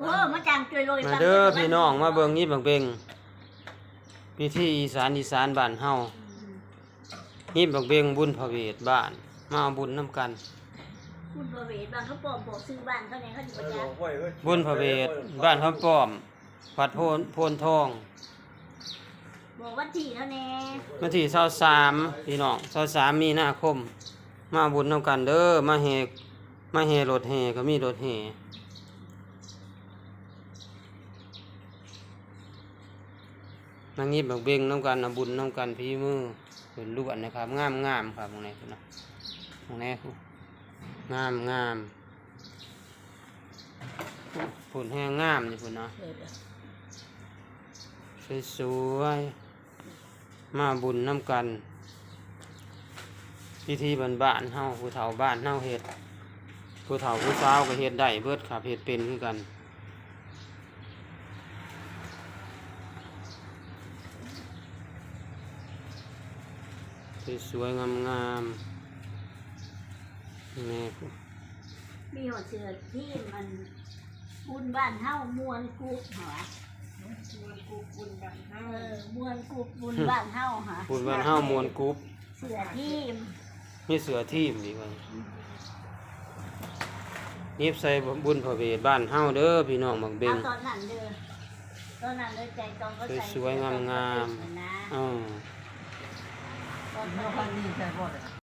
เออมาจางช่วยโรยมาเด้อพี่น้องมาเบิ่งนี่บักเบงพิธีอีสานอีสานบ้านเฮานี่บักเบงบุญพระเวทบ้าน มาเอาบุญนํกันคุณประเวศบางเขาปลอมบอกซื้อบ้านเขาเนี่ยเขาอยู่ประจักษ์บุญพระเวทบ้านคำป้อมวัดโพนโพนทอง บอกว่าที่เขาแน่วันที่23พี่น้อง23มีนาคม มาบุญนํกันเด้อมาแห่มาแห่รถแห่ก็มีรถแห่ นางนี้บักเบงนํกันเอาบุญนํกันพี่มือเป็นลวนนะครับงามงามครับตรงนี้นะตรงนี้งามงามผลแห้งงามนี่พุ่นเนาะสวยๆมาบุญน้ำกัน พิธีบ้านบ้านเฮาผู้เฒ่าบ้านเฮาเฮ็ดผู้เฒ่าผู้สาวก็เฮ็ดได้เบิดครับเฮ็ดเป็นคือกัน สวยๆงามๆแม่ผู้มีหัวเสือที่มันบุญบ้านเฮามวนกุบเหรอมวนกูบุญบันเฮาเออมวนกุบบุญบ้านเฮาฮะบุญบ้านเฮามวลกรุ๊ปเสือที่มีเสือทีมดีกว่านีบใส่บุญพระเวทบ้านเฮาเด้อพี่น้องบักเบเอางตอนนั้นเด้อตอนนั้นเลยใจตองก็ใส่สวยๆงามๆๆนะอ๋อ ตอนเมื่นั้อ